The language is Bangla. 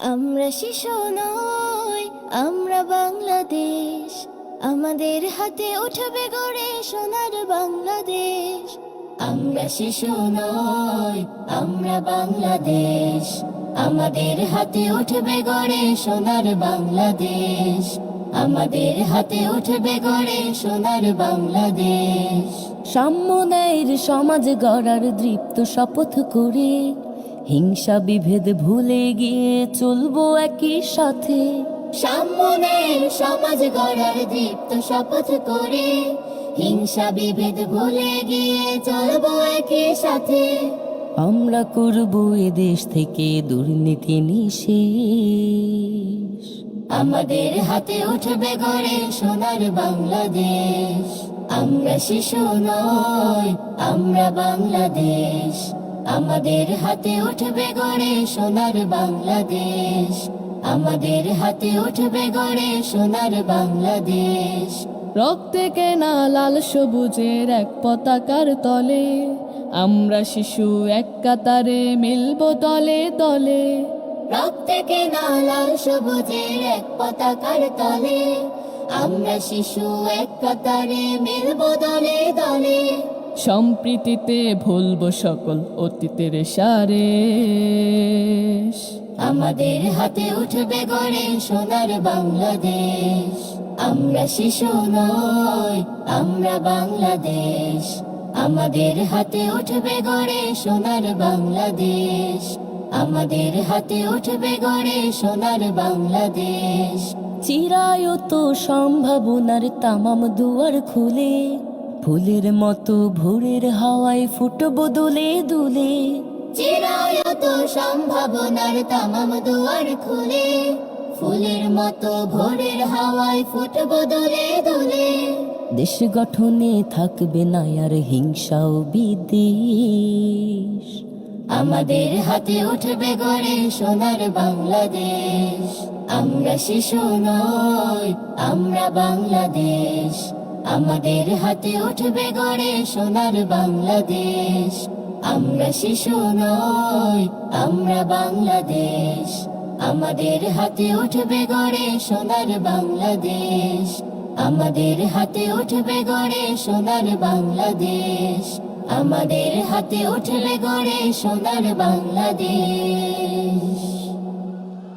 আমরা শিশু নই, আমরা বাংলাদেশ। আমাদের হাতে উঠবে গড়ে সোনার বাংলাদেশ। আমরা শিশু নই, আমরা বাংলাদেশ। আমাদের হাতে উঠবে গড়ে সোনার বাংলাদেশ। আমাদের হাতে উঠবে গড়ে সোনার বাংলাদেশ। সাম্যদায়ের সমাজ গড়ার দৃপ্ত শপথ করে হিংসা বিভেদ ভুলে গিয়ে চলবো একই সাথে। সাম্যের সমাজ গড়ার দীপ্ত শপথ করে। হিংসা বিভেদ ভুলে গিয়ে চলবো একই সাথে। আমরা করব এ দেশ থেকে দুর্নীতি নিশেষ আমাদের হাতে উঠবে গড়ে সোনার বাংলাদেশ। আমরা শিশু নই আমরা বাংলাদেশ। আমাদের হাতে উঠবে গড়ে সোনার বাংলাদেশ। আমাদের হাতে উঠবে গড়ে সোনার বাংলাদেশ। রক্তে কেনা লাল সবুজের এক পতাকার তলে আমরা শিশু এক কাতারে মিলব তলে তলে। রক্তে কেনা লাল সবুজের এক পতাকার তলে আমরা শিশু এক কাতারে মিলব দলে দলে সম্প্রীতিতে ভুলব সকল অতীতের সারে আমাদের হাতে উঠবে গড়ে সোনার বাংলাদেশ। আমরা শিশু নয় আমরা বাংলাদেশ। আমাদের হাতে উঠবে গড়ে সোনার বাংলাদেশ। আমাদের হাতে উঠবে গড়ে সোনার বাংলাদেশ। চিরায়ত সম্ভাবনার তামাম দুয়ার খুলে ফুলের মতো ভোরের হাওয়ায় ফুটবো দুলে দুলে। চিরায়ত সম্ভাবনার তামাম দুয়ার খুলে। ফুলের মতো ভোরের হাওয়ায় ফুটব দোলে দোলে। দেশ গঠনে থাকবে না আর হিংসা ও বিদ্বেষ। আমাদের হাতে উঠবে গড়ে সোনার বাংলাদেশ। আমরা শিশু নই আমরা বাংলাদেশ। আমাদের হাতে উঠবে গড়ে সোনার বাংলাদেশ। আমরা শিশু নই, আমরা বাংলাদেশ। আমাদের হাতে উঠবে গড়ে সোনার বাংলাদেশ। আমাদের হাতে উঠবে গড়ে সোনার বাংলাদেশ। আমাদের হাতে উঠবে গড়ে সোনার বাংলাদেশ।